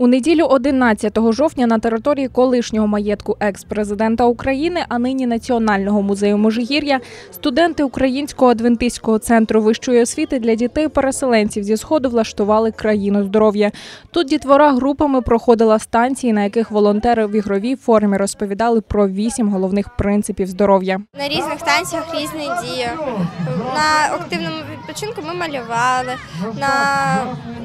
У неділю 11 жовтня на території колишнього маєтку екс-президента України, а нині Національного музею Можигір'я, студенти Українського адвентистського центру вищої освіти для дітей-переселенців зі сходу влаштували країну здоров'я. Тут дітвора групами проходила станції, на яких волонтери в ігровій формі розповідали про вісім головних принципів здоров'я. На різних станціях різні дії. На активному відпочинку ми малювали, на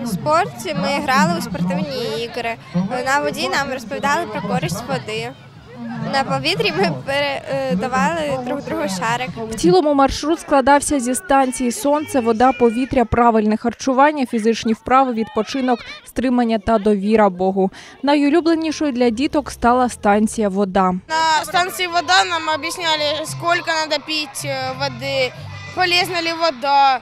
спорті ми грали у спортивні ігри. На воді нам розповідали про користь води. На повітрі ми передавали друг другу шарик. В цілому маршрут складався зі станції сонце, вода, повітря, правильне харчування, фізичні вправи, відпочинок, стримання та довіра Богу. Найулюбленішою для діток стала станція вода. На станции вода нам объясняли, сколько надо пить э, воды, полезна ли вода, э,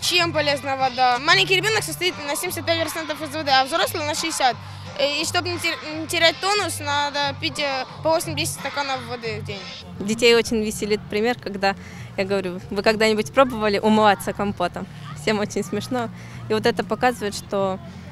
Чем полезна вода. Маленький ребенок состоит на 75% из воды, а взрослый на 60%. Э, И чтобы не тер- не терять тонус, надо пить э, по 8-10 стаканов воды в день. Детей очень веселит пример, когда я говорю, вы когда-нибудь пробовали умываться компотом? Всем очень смешно. И вот это показывает, что э,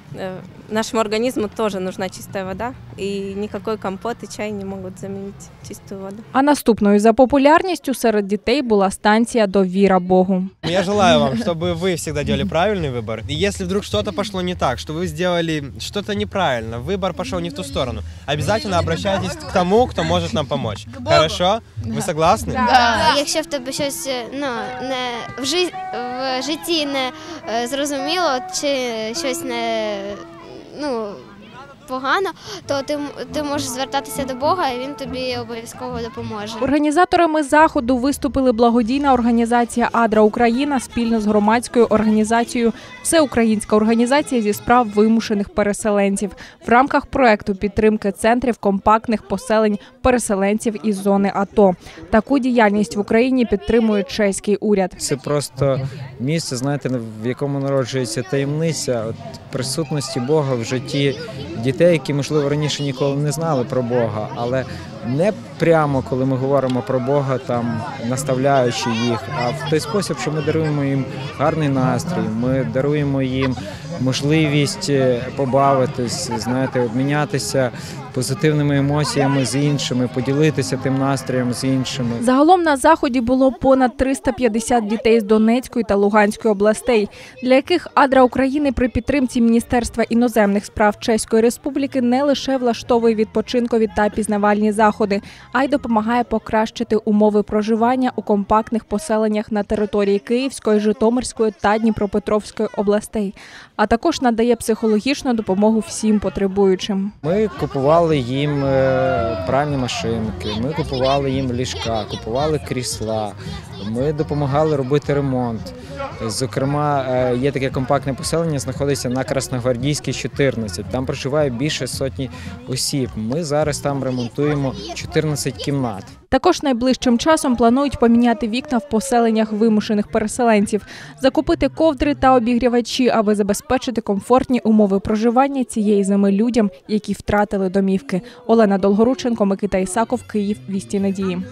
нашему организму тоже нужна чистая вода, и никакой компот и чай не могут заменить чистую воду. А наступною за популярністю серед дітей була станція Довіра Богу. Я желаю вам, чтобы вы всегда делали правильный выбор. И если вдруг что-то пошло не так, что вы сделали что-то неправильно, выбор пошел не в ту сторону, обязательно обращайтесь к тому, кто может нам помочь. Хорошо? Вы согласны? Якщо в тебе щось ну, не в, жи... в житті не е, зрозуміло чи щось не 呃那种 погано, то ти, ти можеш звертатися до Бога, і він тобі обов'язково допоможе. Організаторами заходу виступили благодійна організація Адра Україна спільно з громадською організацією Всеукраїнська організація зі справ вимушених переселенців в рамках проекту підтримки центрів компактних поселень переселенців із зони АТО. Таку діяльність в Україні підтримує чеський уряд. Це просто місце, знаєте, в якому народжується таємниця от, присутності Бога в житті дітей, які, можливо, раніше ніколи не знали про Бога, але не прямо, коли ми говоримо про Бога, там наставляючи їх, а в той спосіб, що ми даруємо їм гарний настрій, ми даруємо їм можливість е, побавитись, знаєте, обмінятися позитивними емоціями з іншими, поділитися тим настроєм з іншими. Загалом на заході було понад 350 дітей з Донецької та Луганської областей, для яких Адра України при підтримці Міністерства іноземних справ Чеської Республіки не лише влаштовує відпочинкові та пізнавальні заходи, а й допомагає покращити умови проживання у компактних поселеннях на території Київської, Житомирської та Дніпропетровської областей, а також надає психологічну допомогу всім потребуючим. Ми купували їм е, пральні машинки, ми купували їм ліжка, купували крісла, ми допомагали робити ремонт. Зокрема, е, є таке компактне поселення, знаходиться на Красногвардійській 14. Там проживає більше сотні осіб. Ми зараз там ремонтуємо 14 кімнат. Також найближчим часом планують поміняти вікна в поселеннях вимушених переселенців, закупити ковдри та обігрівачі, аби забезпечити комфортні умови проживання цієї зими людям, які втратили домівки. Олена Долгорученко, Микита Ісаков, Київ. Вісті надії.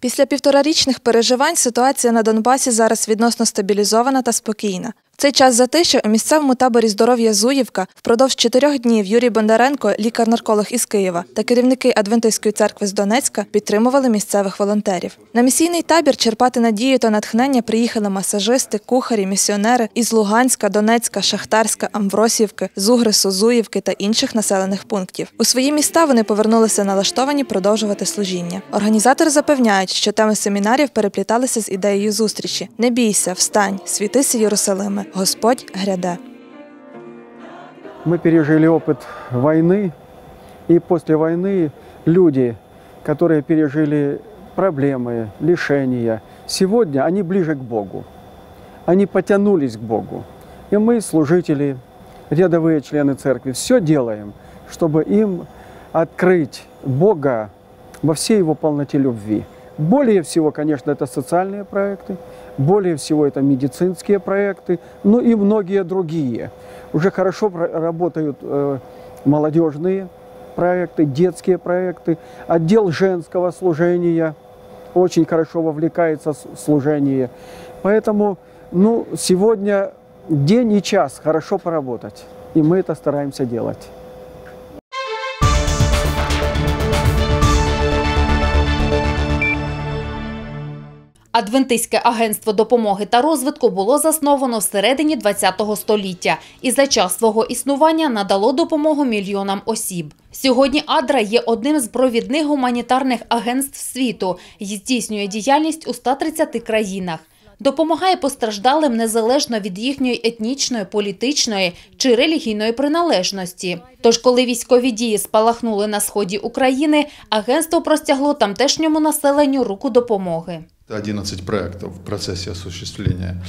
Після півторарічних переживань ситуація на Донбасі зараз відносно стабілізована та спокійна. Цей час затишя у місцевому таборі здоров'я Зуївка впродовж чотирьох днів Юрій Бондаренко, лікар-нарколог із Києва, та керівники Адвентистської церкви з Донецька підтримували місцевих волонтерів. На місійний табір черпати надію та натхнення приїхали масажисти, кухарі, місіонери із Луганська, Донецька, Шахтарська, Амвросівки, Зугрису, Зуївки та інших населених пунктів. У свої міста вони повернулися налаштовані продовжувати служіння. Організатори запевняють, що теми семінарів перепліталися з ідеєю зустрічі: не бійся, встань, світися Єрусалиме, Господь гряде. Мы пережили опыт войны, и после войны люди, которые пережили проблемы, лишения, сегодня они ближе к Богу. Они потянулись к Богу. И мы, служители, рядовые члены церкви, все делаем, чтобы им открыть Бога во всей его полноте любви. Более всего, конечно, это социальные проекты, более всего это медицинские проекты, ну и многие другие. Уже хорошо работают э, молодежные проекты, детские проекты, отдел женского служения очень хорошо вовлекается в служение. Поэтому ну, сегодня день и час хорошо поработать. И мы это стараемся делать. Адвентистське агентство допомоги та розвитку було засновано всередині ХХ століття і за час свого існування надало допомогу мільйонам осіб. Сьогодні Адра є одним з провідних гуманітарних агентств світу і здійснює діяльність у 130 країнах. Допомагає постраждалим незалежно від їхньої етнічної, політичної чи релігійної приналежності. Тож, коли військові дії спалахнули на сході України, агентство простягло тамтешньому населенню руку допомоги. 11 проектов в процессе осуществления.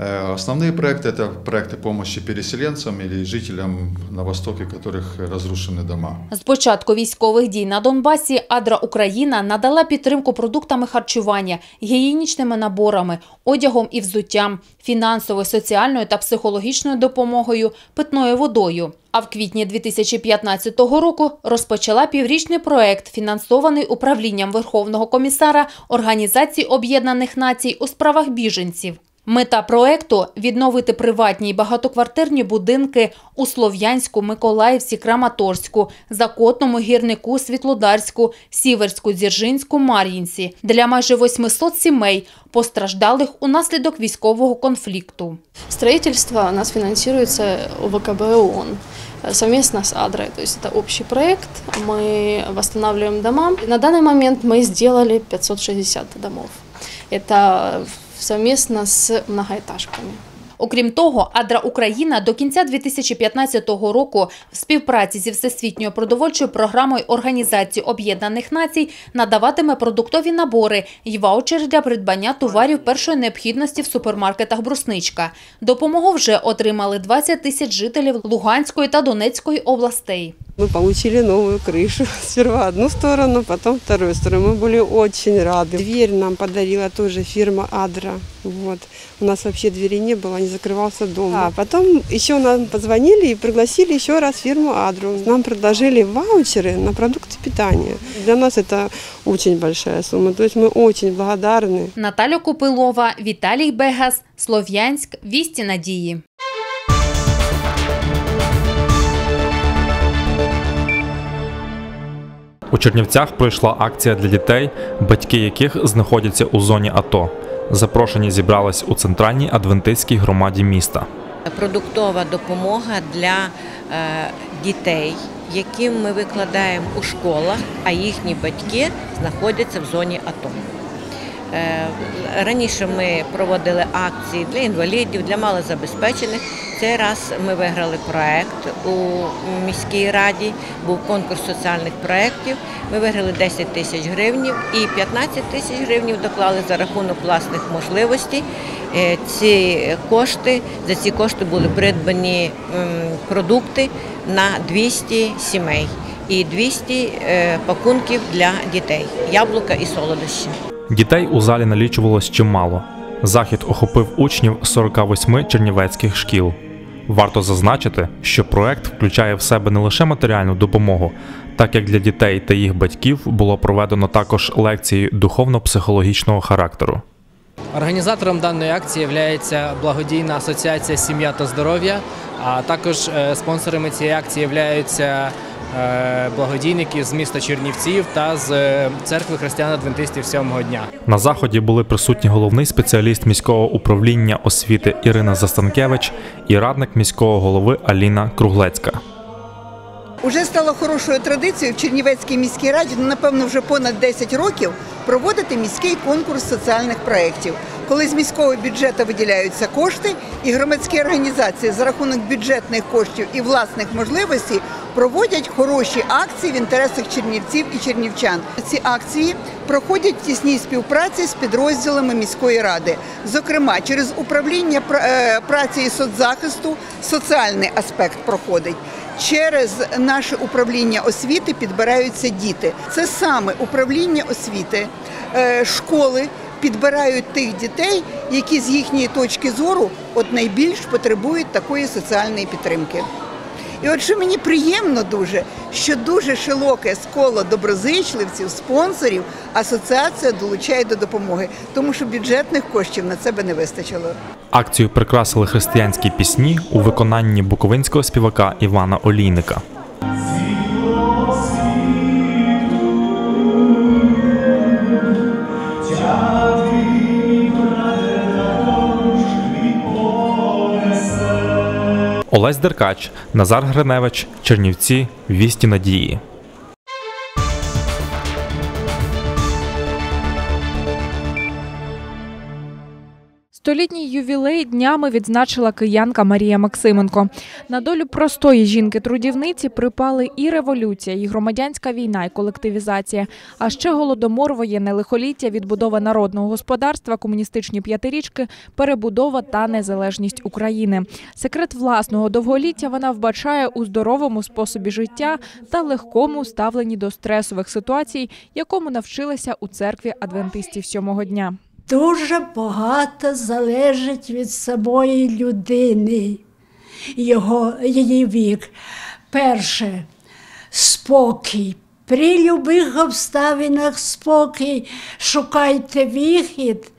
Э, Основные проекты – это проекты помощи переселенцам или жителям на Востоке, у которых разрушены дома. З початку військових дій на Донбасі Адра Україна надала підтримку продуктами харчування, гігієнічними наборами, одягом і взуттям, фінансовою, соціальною та психологічною допомогою, питною водою. А в квітні 2015 року розпочала піврічний проект, фінансований управлінням Верховного комісара Організації Об'єднаних Націй у справах біженців. Мета проекту – відновити приватні й багатоквартирні будинки у Слов'янську, Миколаївці, Краматорську, Закотному, Гірнику, Світлодарську, Сіверську, Дзержинську, Мар'їнці для майже 800 сімей, постраждалих унаслідок військового конфлікту. Строительство у нас финансируется ОВКБ ООН э, совместно с Адрой. То есть это общий проект, мы восстанавливаем дома. На данный момент мы сделали 560 домов. Это совместно с многоэтажками. Окрім того, Адра Україна до кінця 2015 року в співпраці зі Всесвітньою продовольчою програмою Організації Об'єднаних Націй надаватиме продуктові набори й ваучери для придбання товарів першої необхідності в супермаркетах «Брусничка». Допомогу вже отримали 20 тисяч жителів Луганської та Донецької областей. Мы получили новую крышу. Сперва одну сторону, потом вторую сторону. Мы были очень рады. Дверь нам подарила тоже фирма Адра. Вот. У нас вообще двери не было, не закрывался дом. А потом еще нам позвонили и пригласили еще раз фирму Адру. Нам предложили ваучеры на продукты питания. Для нас это очень большая сумма. То есть мы очень благодарны. Наталя Купилова, Віталій Бегас, Слов'янськ, Вісті Надії. У Чернівцях пройшла акція для дітей, батьки яких знаходяться у зоні АТО. Запрошені зібрались у центральній адвентистській громаді міста. продуктова допомога для е, дітей, яким ми викладаємо у школах, а їхні батьки знаходяться в зоні АТО. Е, Раніше ми проводили акції для інвалідів, для малозабезпечених. Цей раз ми виграли проект у міській раді, був конкурс соціальних проєктів. Ми виграли 10 тисяч гривнів і 15 тисяч гривнів доклали за рахунок власних можливостей. Е, Ці кошти за ці кошти були придбані продукти на 200 сімей і 200 е, пакунків для дітей яблука і солодощі. Дітей у залі налічувалось чимало. Захід охопив учнів 48 чернівецьких шкіл. Варто зазначити, що проект включає в себе не лише матеріальну допомогу, так як для дітей та їх батьків було проведено також лекції духовно-психологічного характеру. Організатором даної акції є благодійна асоціація Сім'я та здоров'я, а також е, спонсорами цієї акції являються е, благодійники з міста Чернівців та з е, церкви християн-адвентистів сьомого дня. На заході були присутні головний спеціаліст міського управління освіти Ірина Застанкевич і радник міського голови Аліна Круглецька. Уже стало хорошою традицією в Чернівецькій міській раді, ну, напевно, вже понад 10 років проводити міський конкурс соціальних проєктів, коли з міського бюджету виділяються кошти, і громадські організації за рахунок бюджетних коштів і власних можливостей проводять хороші акції в інтересах чернівців і чернівчан. Ці акції проходять в тісній співпраці з підрозділами міської ради, зокрема через управління е, праці і соцзахисту соціальний аспект проходить. Через наше управління освіти підбираються діти. Це саме управління освіти, е, школи підбирають тих дітей, які з їхньої точки зору от найбільш потребують такої соціальної підтримки. І от що мені приємно дуже, що дуже широке коло доброзичливців, спонсорів асоціація долучає до допомоги, тому що бюджетних коштів на це би не вистачило. Акцію прикрасили християнські пісні у виконанні буковинського співака Івана Олійника. Олесь Деркач, Назар Гриневич, Чернівці, Вісті Надії. Столітній ювілей днями відзначила киянка Марія Максименко. На долю простої жінки-трудівниці припали і революція, і громадянська війна, і колективізація, а ще голодомор, воєнне лихоліття, відбудова народного господарства, комуністичні п'ятирічки, перебудова та незалежність України. Секрет власного довголіття вона вбачає у здоровому способі життя та легкому ставленні до стресових ситуацій, якому навчилася у церкві адвентистів сьомого дня. Дуже багато залежить від самої людини, його, її вік. Перше спокій. При любих обставинах спокій, шукайте вихід,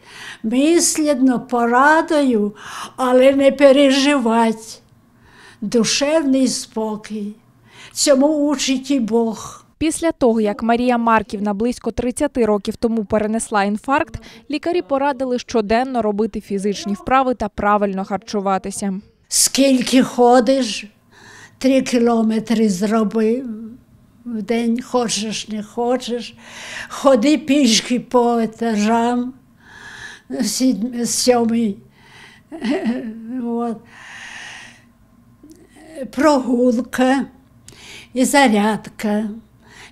мислідно, порадою, але не переживать. Душевний спокій. Цьому учить і Бог. Після того, як Марія Марківна близько 30 років тому перенесла інфаркт, лікарі порадили щоденно робити фізичні вправи та правильно харчуватися. Скільки ходиш, три кілометри зроби в день, хочеш, не хочеш. Ходи пішки по етажам, сьомий. От. Прогулка і зарядка.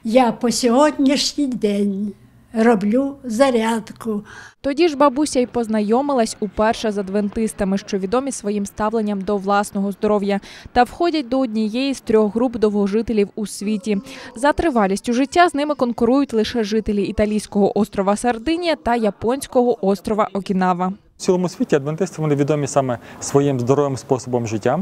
Я по сьогоднішній день роблю зарядку. Тоді ж бабуся й познайомилась уперше з адвентистами, що відомі своїм ставленням до власного здоров'я, та входять до однієї з трьох груп довгожителів у світі. За тривалістю життя з ними конкурують лише жителі італійського острова Сардинія та японського острова Окінава. В цілому світі адвентисти вони відомі саме своїм здоровим способом життя,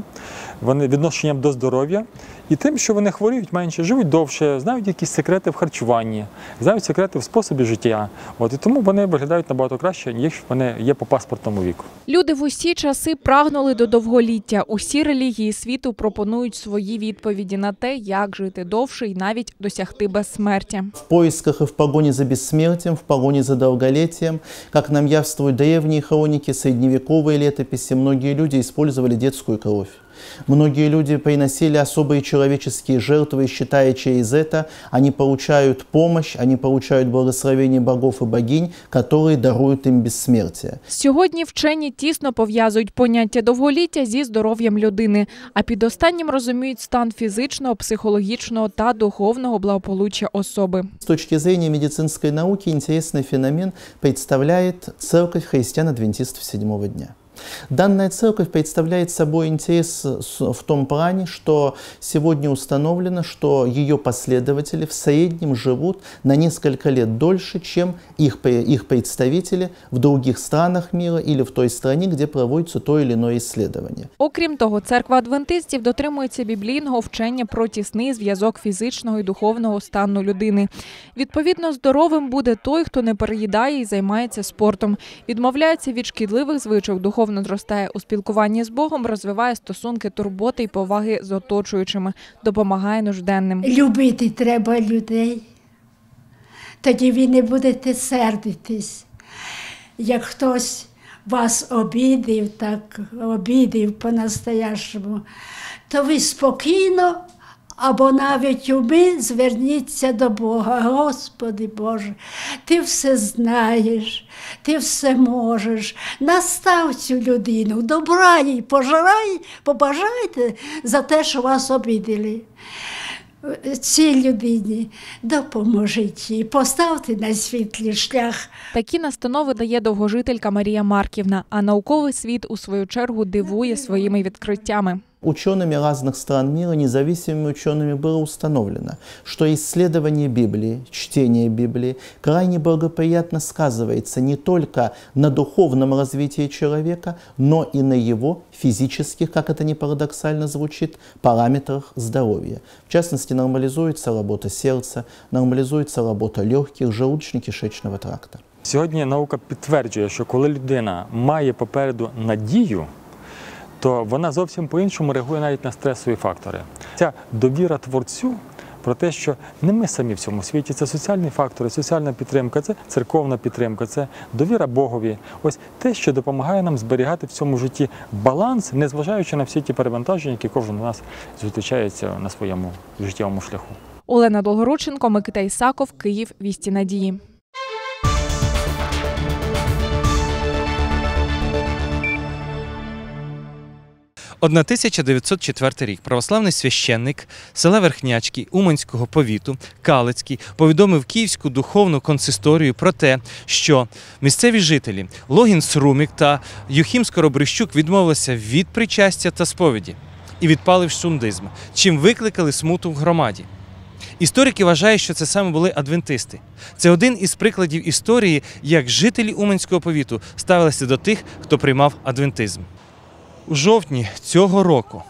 вони відношенням до здоров'я і тим, що вони хворіють менше, живуть довше, знають якісь секрети в харчуванні, знають секрети в способі життя. От і тому вони виглядають набагато краще, ніж вони є по паспортному віку. Люди в усі часи прагнули до довголіття. Усі релігії світу пропонують свої відповіді на те, як жити довше і навіть досягти безсмертя. в поисках и в погоне за бессмертием, в погоне за долголетием. Как нам явствуют древние хроники, средневековые летописи, многие люди использовали детскую кровь. Многие люди приносили особые человеческие жертвы, считая через это они получают помощь, они получают благословение богов и богинь, которые даруют им бессмертие. Сьогодні вчені тісно пов'язують поняття довголіття зі здоров'ям людини, а під останнім розуміють стан фізичного, психологічного та духовного благополуччя особи. С точки зрения медицинской науки интересный феномен представляет церковь христиан-адвентистов седьмого дня. Данная церковь представляет собой интерес в том плане, что сегодня установлено, что ее последователи в среднем живут на несколько лет дольше, чем их, их представители в других странах мира или в той стране, где проводится то или иное исследование. Окрім того, церква адвентистів дотримується біблійного вчення про тісний зв'язок фізичного і духовного стану людини. Відповідно, здоровим буде той, хто не переїдає і займається спортом, відмовляється від шкідливих звичок, духовно зростає у спілкуванні з Богом, розвиває стосунки турботи і поваги з оточуючими, допомагає нужденним. Любити треба людей. Тоді ви не будете сердитись. Як хтось вас обідив, так обідив по-настоящому, то ви спокійно або навіть уми зверніться до Бога. Господи Боже, ти все знаєш, ти все можеш. Настав цю людину, добра їй, пожирай, побажайте за те, що вас обідали цій людині допоможіть їй, поставте на світлий шлях. Такі настанови дає довгожителька Марія Марківна, а науковий світ у свою чергу дивує своїми відкриттями. Учеными разных стран мира, независимыми учеными было установлено, что исследование Библии, чтение Библии крайне благоприятно сказывается не только на духовном развитии человека, но и на его физических, как это ни парадоксально звучит, параметрах здоровья. В частности, нормализуется работа сердца, нормализуется работа легких, желудочно-кишечного тракта. Сьогодні наука підтверджує, що коли людина має попереду надію, то вона зовсім по-іншому реагує навіть на стресові фактори. Ця довіра творцю про те, що не ми самі в цьому світі, це соціальні фактори, соціальна підтримка, це церковна підтримка, це довіра Богові. Ось те, що допомагає нам зберігати в цьому житті баланс, незважаючи на всі ті перевантаження, які кожен з нас зустрічається на своєму життєвому шляху. Олена Долгорученко, Микита Ісаков, Київ. Вісті надії. – 1904 рік православний священник села Верхнячки Уманського повіту Калицький повідомив Київську духовну консисторію про те, що місцеві жителі Логін Срумік та Юхім Скоробрищук відмовилися від причастя та сповіді і відпали в шундизм, чим викликали смуту в громаді. Історики вважають, що це саме були адвентисти. Це один із прикладів історії, як жителі Уманського повіту ставилися до тих, хто приймав адвентизм. У жовтні цього року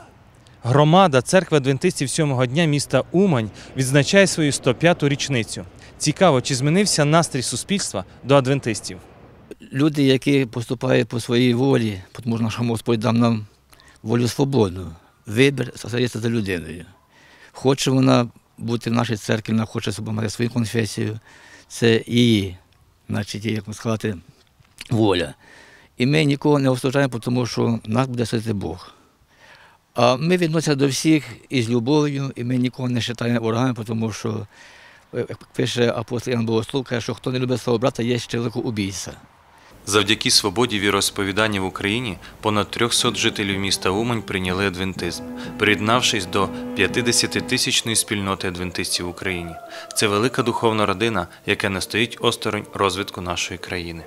громада церкви адвентистів сьомого дня міста Умань відзначає свою 105-ту річницю. Цікаво, чи змінився настрій суспільства до адвентистів. люди, які поступають по своїй волі, тому що Господь дав нам волю свободну. Вибір залишається за людиною. Хоче вона бути в нашій церкві, вона хоче мати свою конфесію, це її, значить, як сказати, воля. І ми нікого не осуджаємо, тому що нас буде судити Бог. А ми відносимося до всіх із любов'ю, і ми нікого не вважаємо ворогами, тому що, як пише апостол Ян Богослов, каже, що хто не любить свого брата, є ще убійця. Завдяки свободі віросповідання в Україні понад 300 жителів міста Умань прийняли адвентизм, приєднавшись до 50-тисячної спільноти адвентистів в Україні. Це велика духовна родина, яка не стоїть осторонь розвитку нашої країни.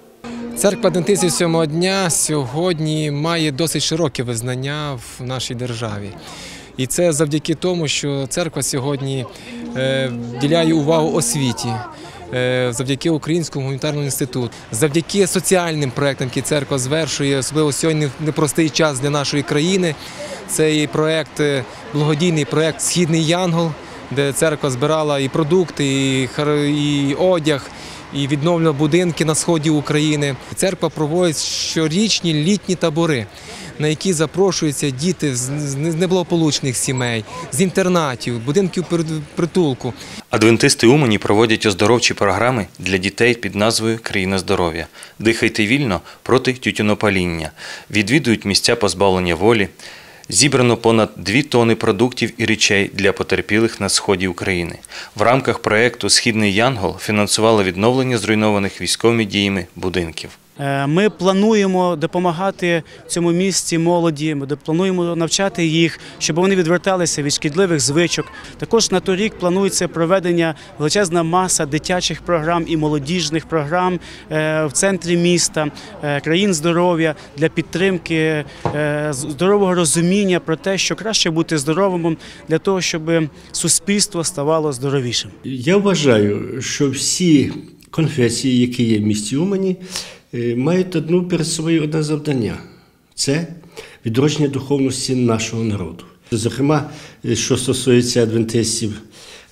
Церква Адвентистів сьомого дня сьогодні має досить широке визнання в нашій державі. І це завдяки тому, що церква сьогодні е, вділяє увагу освіті. е, Завдяки Українському гуманітарному інституту, завдяки соціальним проектам, які церква звершує, особливо сьогодні непростий час для нашої країни. Це і проект, е, благодійний проект Східний Янгол, де церква збирала і продукти, і одяг, і відновлювала будинки на сході України. Церква проводить щорічні літні табори, на які запрошуються діти з неблагополучних сімей, з інтернатів, будинків прит- притулку. Адвентисти Умані проводять оздоровчі програми для дітей під назвою Країна здоров'я. Дихайте вільно проти тютюнопаління. Відвідують місця позбавлення волі. Зібрано понад 2 тони продуктів і речей для потерпілих на сході України. В рамках проєкту Східний Янгол фінансували відновлення зруйнованих військовими діями будинків. Е, Ми плануємо допомагати цьому місці молоді. Ми плануємо навчати їх, щоб вони відверталися від шкідливих звичок. Також на торік планується проведення величезна маса дитячих програм і молодіжних програм е, в центрі міста, е, країн здоров'я для підтримки здорового розуміння про те, що краще бути здоровим для того, щоб суспільство ставало здоровішим. Я вважаю, що всі конфесії, які є в місті Умані, мають одну перед собою одне завдання це відродження духовності нашого народу. Зокрема, е, що стосується адвентистів,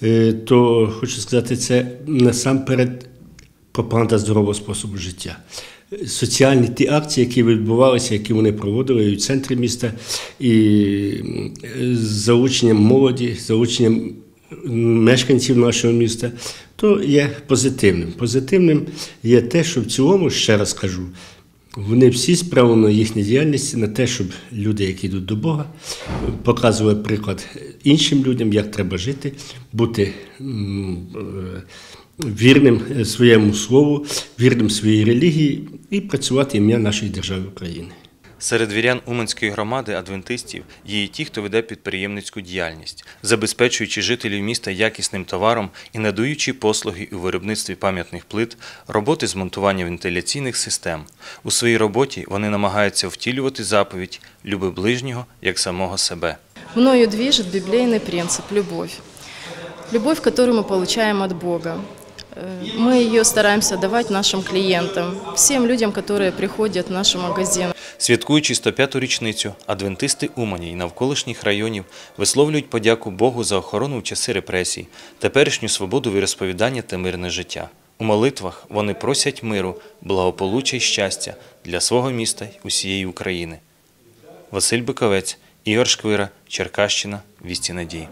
е, то хочу сказати, це насамперед пропаганда здорового способу життя. Е, Соціальні ті акції, які відбувалися, які вони проводили і в центрі міста, і е, залученням молоді, залученням мешканців нашого міста, то є позитивним. Позитивним є те, що в цілому, ще раз кажу, вони всі спрямовано їхня діяльність на те, щоб люди, які йдуть до Бога, показували приклад іншим людям, як треба жити, бути е, вірним своєму слову, вірним своїй релігії і працювати ім'я нашої держави України. Серед вірян Уманської громади адвентистів є і ті, хто веде підприємницьку діяльність, забезпечуючи жителів міста якісним товаром і надаючи послуги у виробництві пам'ятних плит, роботи з монтування вентиляційних систем. У своїй роботі вони намагаються втілювати заповідь «Люби ближнього як самого себе». Мною движет библейный принцип – любовь. Любовь, которую мы получаем от Бога. Э, Мы ее стараемся давать нашим клиентам, всем людям, которые приходят в наш магазин. Святкуючи 105-ту річницю, адвентисти Умані і навколишніх районів висловлюють подяку Богу за охорону в часи репресій, теперішню свободу віросповідання та мирне життя. У молитвах вони просять миру, благополуччя й щастя для свого міста й усієї України. Василь Биковець, Ігор Шквира, Черкащина, Вісті Надії.